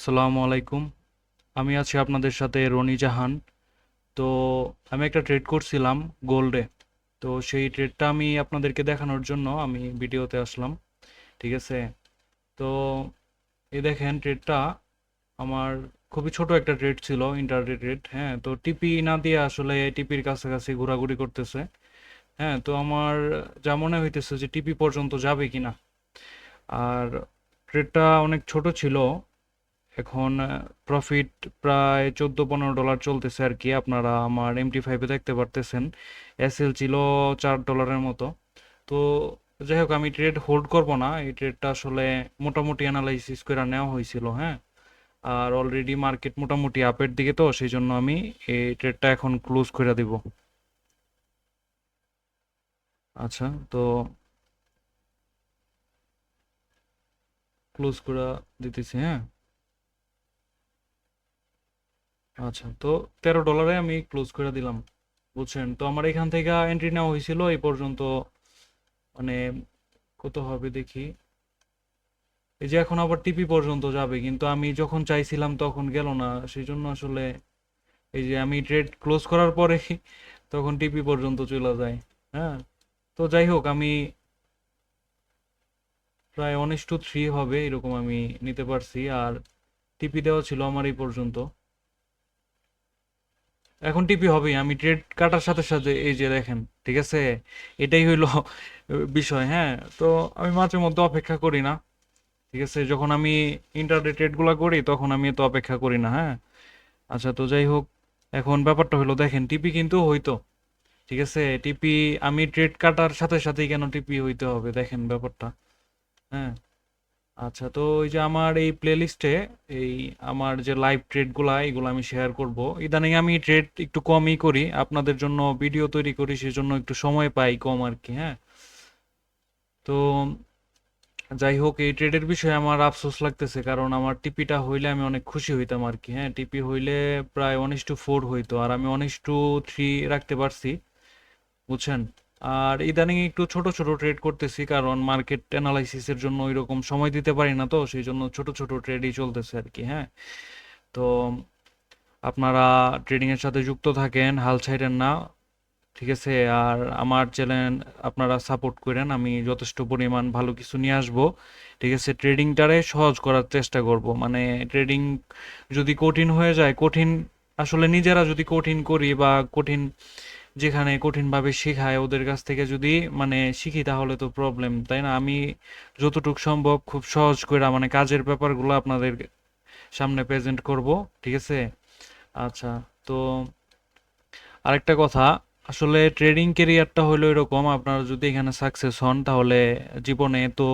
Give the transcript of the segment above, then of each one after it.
আসসালামু আলাইকুম। আমি আছি আপনাদের সাথে রনি জাহান। তো আমি একটা ট্রেড করছিলাম গোল্ডে তো সেই ট্রেডটা আমি আপনাদেরকে দেখানোর জন্য আমি ভিডিওতে আসলাম। ঠিক আছে? তো এই দেখেন ট্রেডটা আমার খুবই ছোট একটা ট্রেড ছিল ইন্টারডে ট্রেড হ্যাঁ? তো টিপি না দিয়ে আসলে টিপির কাছাকাছি ঘোরাঘুরি করতেছে। হ্যাঁ? তো আমার যা মনে হইতেছে যে টিপি পর্যন্ত যাবে কিনা। আর ট্রেডটা অনেক ছোট ছিল এখন প্রফিট প্রায় চোদ্দ পনেরো ডলার চলতেছে আর কি। আপনারা আমার এমটি ফাইভে দেখতে পারতেছেন। এসএল ছিল চার ডলারের মতো। তো যাই হোক, আমি ট্রেড হোল্ড করব না। এই ট্রেডটা আসলে মোটামুটি অ্যানালাইসিস করে নেওয়া হয়েছিল হ্যাঁ। আর অলরেডি মার্কেট মোটামুটি আপের দিকে তো সেই জন্য আমি এই ট্রেডটা এখন ক্লোজ করে দিব। আচ্ছা তো ক্লোজ করে দিতেছি হ্যাঁ। আচ্ছা তো তেরো ডলারে আমি ক্লোজ করে দিলাম, বুঝছেন? তো আমার এখান থেকে এন্ট্রি নেওয়া হয়েছিল, এই পর্যন্ত মানে কত হবে দেখি? এই যে এখন আবার টিপি পর্যন্ত যাবে, কিন্তু আমি যখন চাইছিলাম তখন গেল না সেই জন্য আসলে এই যে আমি ট্রেড ক্লোজ করার পরে তখন টিপি পর্যন্ত চলে যায় হ্যাঁ? তো যাই হোক, আমি প্রায় ওয়ান টু থ্রি হবে, এরকম আমি নিতে পারছি, আর টিপি দেওয়া ছিল আমার এই পর্যন্ত। এখন টিপি হবেই, আমি ট্রেড কাটার সাথে সাথে এই যে দেখেন, ঠিক আছে? এটাই হইল বিষয় হ্যাঁ? তো আমি মাঝে মধ্যে অপেক্ষা করি না, ঠিক আছে? যখন আমি ইন্টারডে ট্রেডগুলো করি, তখন আমি তো অপেক্ষা করি না হ্যাঁ? আচ্ছা তো যাই হোক, এখন ব্যাপারটা হলো দেখেন টিপি কিন্তু হইতো, ঠিক আছে? টিপি আমি ট্রেড কাটার সাথে সাথেই কেন টিপি হইতে হবে? দেখেন ব্যাপারটা হ্যাঁ? আচ্ছা তো ওই যে আমার এই প্লেলিস্টে এই আমার যে লাইভ ট্রেডগুলা এগুলো আমি শেয়ার করব। ইদানিং আমি ট্রেড একটু কমই করি, আপনাদের জন্য ভিডিও তৈরি করি, সেজন্য একটু সময় পাই কম আর কি হ্যাঁ। তো যাই হোক, এই ট্রেডের বিষয়ে আমার আফসোস লাগতেছে, কারণ আমার টিপিটা হইলে আমি অনেক খুশি হইতাম আর কি হ্যাঁ। টিপি হইলে প্রায় ওয়ান টু ফোর হইতো, আর আমি ওয়ান টু থ্রি রাখতে পারছি, বুঝছেন? আর ইদানিং একটু ছোট ছোট ট্রেড করতেছি, কারণ মার্কেট অ্যানালাইসিসের জন্য ওইরকম সময় দিতে পারি না তো, সেই জন্য ছোট ছোট ট্রেডই চলতেছে আর কি হ্যাঁ। তো আপনারা ট্রেডিং এর সাথে যুক্ত থাকেন, হাল ছাইড়েন না, ঠিক আছে। আর আমার চ্যানেল আপনারা সাপোর্ট করেন, আমি যথেষ্ট পরিমাণ ভালো কিছু নিয়ে আসব, ঠিক আছে। ট্রেডিংটারে সহজ করার চেষ্টা করব মানে ট্রেডিং যদি কঠিন হয়ে যায়, কঠিন, আসলে নিজেরা যদি কঠিন করি বা কঠিন যেখানে কঠিনভাবে শেখায় ওদের কাছ থেকে যদি মানে শিখি তাহলে তো প্রবলেম তাই না? আমি যতটুক সম্ভব খুব সহজ করে মানে কাজের ব্যাপারগুলো আপনাদের সামনে প্রেজেন্ট করব, ঠিক আছে? আচ্ছা তো আরেকটা কথা আসলে ট্রেডিং ক্যারিয়ারটা হলো এরকম, আপনারা যদি এখানে সাকসেস হন, তাহলে জীবনে তো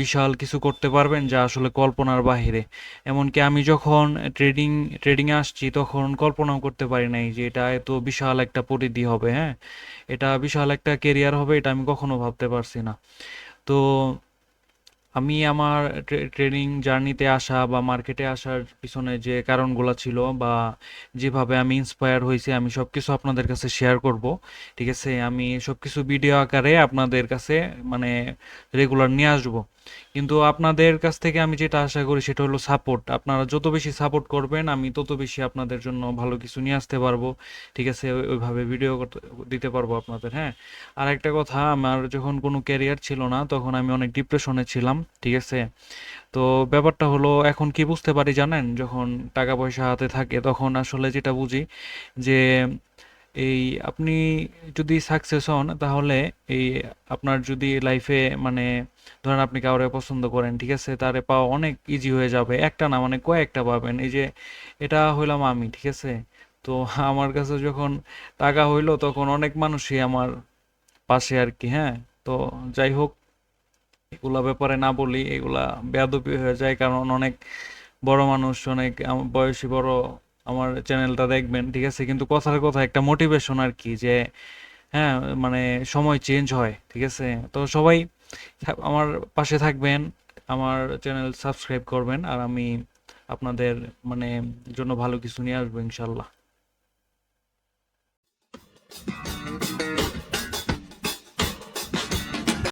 বিশাল কিছু করতে পারবেন যা আসলে কল্পনার বাহিরে। এমনকি আমি যখন ট্রেডিং ট্রেডিংয়ে আসছি, তখন কল্পনাও করতে পারি নাই যে এটা এত বিশাল একটা পরিধি হবে হ্যাঁ? এটা বিশাল একটা কেরিয়ার হবে, এটা আমি কখনো ভাবতে পারছি না। তো আমি আমার ট্রেনিং জার্নিতে আসা বা মার্কেটে আসার পিছনে যে কারণগুলো ছিল বা যেভাবে আমি ইন্সপায়ার হয়েছি, আমি সব কিছু আপনাদের কাছে শেয়ার করব, ঠিক আছে? আমি সব কিছু ভিডিও আকারে আপনাদের কাছে মানে রেগুলার নিয়ে আসব। কিন্তু আপনাদের কাছ থেকে আমি যেটা আশা করি সেটা হলো সাপোর্ট আপনারা যত বেশি সাপোর্ট করবেন, আমি তত বেশি আপনাদের জন্য ভালো কিছু নিয়ে আসতে পারব। ঠিক আছে? ওইভাবে ভিডিও দিতে পারব আপনাদের হ্যাঁ? আর একটা কথা, আমার যখন কোনো ক্যারিয়ার ছিল না, তখন আমি অনেক ডিপ্রেশনে ছিলাম, ঠিক আছে? তো ব্যাপারটা হলো, এখন কি বুঝতে পারি জানেন? যখন টাকা পয়সা হাতে থাকে, তখন আসলে যেটা বুঝি যে এই আপনি যদি সাকসেস হন, তাহলে এই আপনার যদি লাইফে মানে ধরেন আপনি কাউরে পছন্দ করেন, ঠিক আছে? তারে পাওয়া অনেক ইজি হয়ে যাবে। একটা না মানে কয়েকটা পাবেন। এই যে এটা হইলাম আমি, ঠিক আছে? তো আমার কাছে যখন টাকা হইল, তখন অনেক মানুষই আমার পাশে আর কি হ্যাঁ? তো যাই হোক, এগুলা ব্যাপারে না বলি, এগুলা বেয়াদবি হয়ে যায়। কারণ অনেক বড় মানুষ, অনেক বয়সী বড় আমার চ্যানেলটা দেখবেন, ঠিক আছে? কিন্তু কথার কথা, একটা মোটিভেশন আর কি যে হ্যাঁ মানে সময় চেঞ্জ হয়, ঠিক আছে? তো সবাই আমার পাশে থাকবেন, আমার চ্যানেল সাবস্ক্রাইব করবেন, আর আমি আপনাদের মানে জন্য ভালো কিছু নিয়ে আসব, ইনশাল্লাহ।